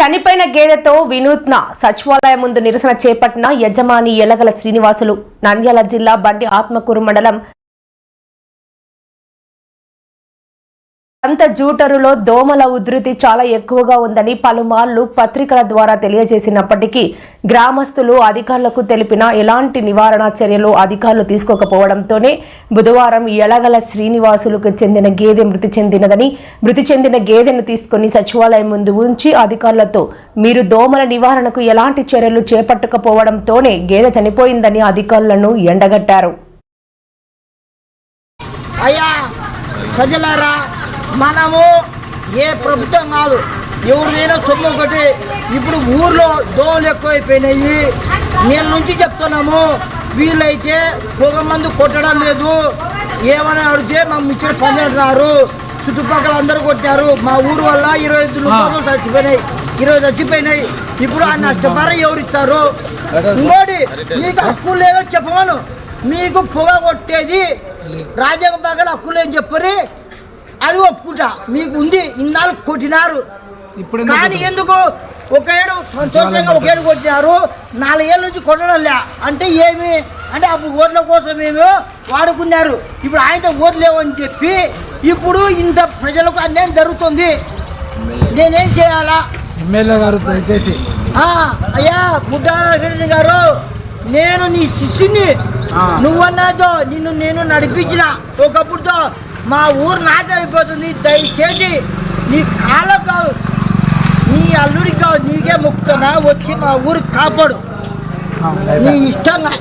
చనిపోయిన గేదెతో వినూత్న సచివాలయం ముందు నిరసన చేపట్టిన యజమాని ఎలగల శ్రీనివాసులు నంద్యాల జిల్లా బండి ఆత్మకూరు మండలం అంత జూటరులో దోమల ఉధృతి చాలా ఎక్కువగా ఉందని పలుమార్లు పత్రికల ద్వారా తెలియజేసినప్పటికీ గ్రామస్తులు అధికారులకు తెలిపిన ఎలాంటి నివారణ చర్యలు అధికారులు తీసుకోకపోవడంతోనే బుధవారం ఎలగల శ్రీనివాసులకు చెందిన గేదె మృతి చెందినదని మృతి చెందిన గేదెను తీసుకుని సచివాలయం ముందు ఉంచి అధికారులతో మీరు దోమల నివారణకు ఎలాంటి చర్యలు చేపట్టకపోవడంతోనే గేదె చనిపోయిందని అధికారులను ఎండగట్టారు. అయ్యా ప్రజలారా మనము ఏ ప్రభుత్వం కాదు ఎవరిదైనా సొమ్ము ఒకటి ఇప్పుడు ఊర్లో దోమలు ఎక్కువైపోయినాయి. నేను నుంచి చెప్తున్నాము వీళ్ళైతే పొగ మందు కొట్టడం లేదు. ఏమని అడిగితే మా మిక్చర్ పందింటున్నారు చుట్టుపక్కల అందరూ కొట్టారు. మా ఊరు వల్ల ఇరవై ఐదు రూపాయలు చచ్చిపోయినాయి. ఇరవై చచ్చిపోయినాయి. ఇప్పుడు ఆ నష్టపరం ఎవరు ఇస్తారు ఇంకోటి మీకు హక్కు లేదో చెప్పమను. మీకు పొగ కొట్టేది రాజ్యాంగ పక్కన హక్కు లేని చెప్పరి. అది ఒప్పుకుంటా. మీకు ఉంది ఇన్నాళ్ళు కొట్టినారు. ఇప్పుడు కానీ ఎందుకు? ఒక ఏడు సంతోషంగా ఒక ఏడు కొట్టినారు. నాలుగేళ్ళ నుంచి కొట్టడం లే. అంటే ఏమి? అంటే అప్పుడు ఓట్ల కోసం ఏమో వాడుకున్నారు. ఇప్పుడు ఆయనతో ఓట్లు లేవని చెప్పి ఇప్పుడు ఇంత ప్రజలకు అన్యాయం జరుగుతుంది. నేనేం చేయాలా? ఎమ్మెల్యే గారు దయచేసి. అయ్యా బుడ్డాల రెడ్డి గారు నేను నీ శిష్యుని నువ్వన్నాతో నిన్ను నేను నడిపించిన. ఒకప్పుడుతో మా ఊరు నాశనం అయిపోతుంది. దయచేసి నీ కాళ్ళ కాదు నీ అల్లుడికి కాదు నీకే ముక్కన వచ్చి మా ఊరు కాపాడు. నీ ఇష్టంగా.